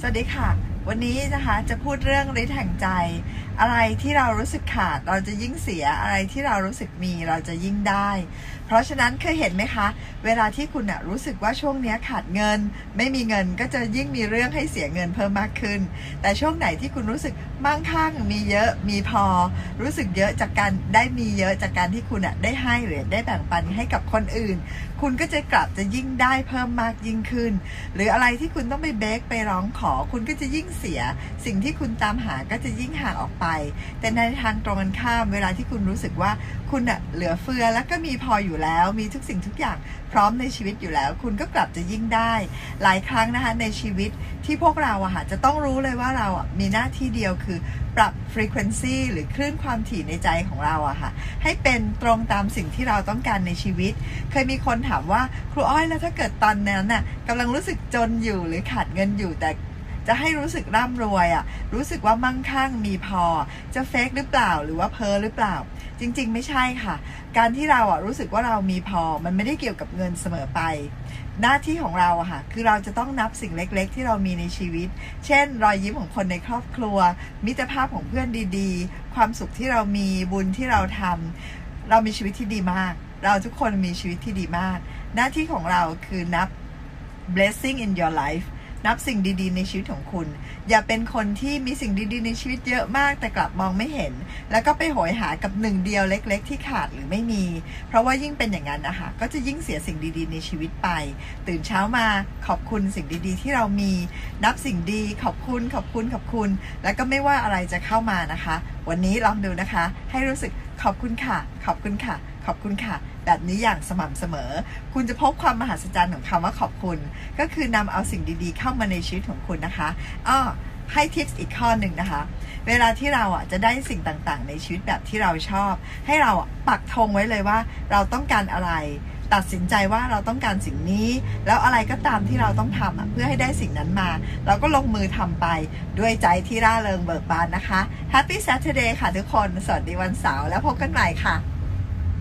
สวัสดีค่ะ วันนี้นะคะจะพูดเรื่องฤทธิ์แห่งใจ อะไรที่เรารู้สึกขาดเราจะยิ่งเสียอะไรที่เรารู้สึกมีเราจะยิ่งได้ เพราะฉะนั้นเคยเห็นไหมคะ เวลาที่คุณอะรู้สึกว่าช่วงนี้ขาดเงิน ไม่มีเงินก็จะยิ่งมีเรื่องให้เสียเงินเพิ่มมากขึ้น แต่ช่วงไหนที่คุณรู้สึกมั่งคั่งมีเยอะมีพอ รู้สึกเยอะจากการได้มีเยอะจากการที่คุณอะได้ให้หรือได้แบ่งปันให้กับคนอื่น คุณก็จะกลับจะยิ่งได้เพิ่มมากยิ่งขึ้น หรืออะไรที่คุณต้องไปเบกไปร้องขอ คุณก็จะยิ่งเสีย สิ่งที่คุณตามหาก็จะยิ่งห่างออกไป แต่ในทางตรงกันข้ามเวลาที่คุณรู้สึกว่าคุณอะเหลือเฟือแล้วก็มีพออยู่แล้ว มีทุกสิ่งทุกอย่างพร้อมในชีวิตอยู่แล้ว คุณก็กลับจะยิ่งได้ หลายครั้งนะคะในชีวิตที่พวกเราอะค่ะจะต้องรู้เลยว่าเราอะมีหน้าที่เดียวคือปรับ frequency หรือคลื่นความถี่ในใจของเราอะค่ะให้เป็นตรงตามสิ่งที่เราต้องการในชีวิต เคยมีคนถามว่าครูอ้อยแล้วถ้าเกิดตอนนั้นน่ะกำลังรู้สึกจนอยู่หรือขาดเงินอยู่แต่ จะให้รู้สึกร่ำรวยอะรู้สึกว่ามั่งคั่งมีพอ จะเฟกหรือเปล่าหรือว่าเพ้อหรือเปล่า จริง ๆ ไม่ใช่ค่ะ การที่เราอะรู้สึกว่าเรามีพอ มันไม่ได้เกี่ยวกับเงินเสมอไป หน้าที่ของเราอะค่ะ คือเราจะต้องนับสิ่งเล็ก ๆ ที่เรามีในชีวิต เช่น รอยยิ้มของคนในครอบครัว มิตรภาพของเพื่อนดีๆ ความสุขที่เรามีบุญที่เราทำเรามีชีวิตที่ดีมาก เราทุกคนมีชีวิตที่ดีมาก หน้าที่ของเราคือนับ blessing in your life นับสิ่งดีๆ ในชีวิตของคุณ อย่าเป็นคนที่มีสิ่งดีๆ ในชีวิตเยอะมากแต่กลับมองไม่เห็น แล้วก็ไปโหยหากับหนึ่งเดียวเล็ก ๆ ที่ขาดหรือไม่มี เพราะว่ายิ่งเป็นอย่างนั้นนะคะก็จะยิ่งเสียสิ่งดีๆ ในชีวิตไป ตื่นเช้ามาขอบคุณสิ่งดีๆ ที่เรามี นับสิ่งดีขอบคุณขอบคุณขอบคุณ แล้วก็ไม่ว่าอะไรจะเข้ามานะคะ วันนี้ลองดูนะคะ ให้รู้สึก ขอบคุณค่ะ ขอบคุณค่ะ ขอบคุณค่ะ แบบนี้อย่างสม่ำเสมอ คุณจะพบความมหัศจรรย์ของคำว่าขอบคุณ ก็คือนำเอาสิ่งดีๆ เข้ามาในชีวิตของคุณนะคะอ้อให้ทิปส์อีกข้อหนึ่งนะคะ เวลาที่เราอะจะได้สิ่งต่างๆ ในชีวิตแบบที่เราชอบ ให้เราปักธงไว้เลยว่า เราต้องการอะไร ตัดสินใจว่าเราต้องการสิ่งนี้ แล้วอะไรก็ตามที่เราต้องทำอะเพื่อให้ได้สิ่งนั้นมา เราก็ลงมือทำไปด้วยใจที่ร่าเริงเบิกบานนะคะ Happy Saturday ค่ะทุกคน สวัสดีวันเสาร์แล้วพบกันใหม่ค่ะ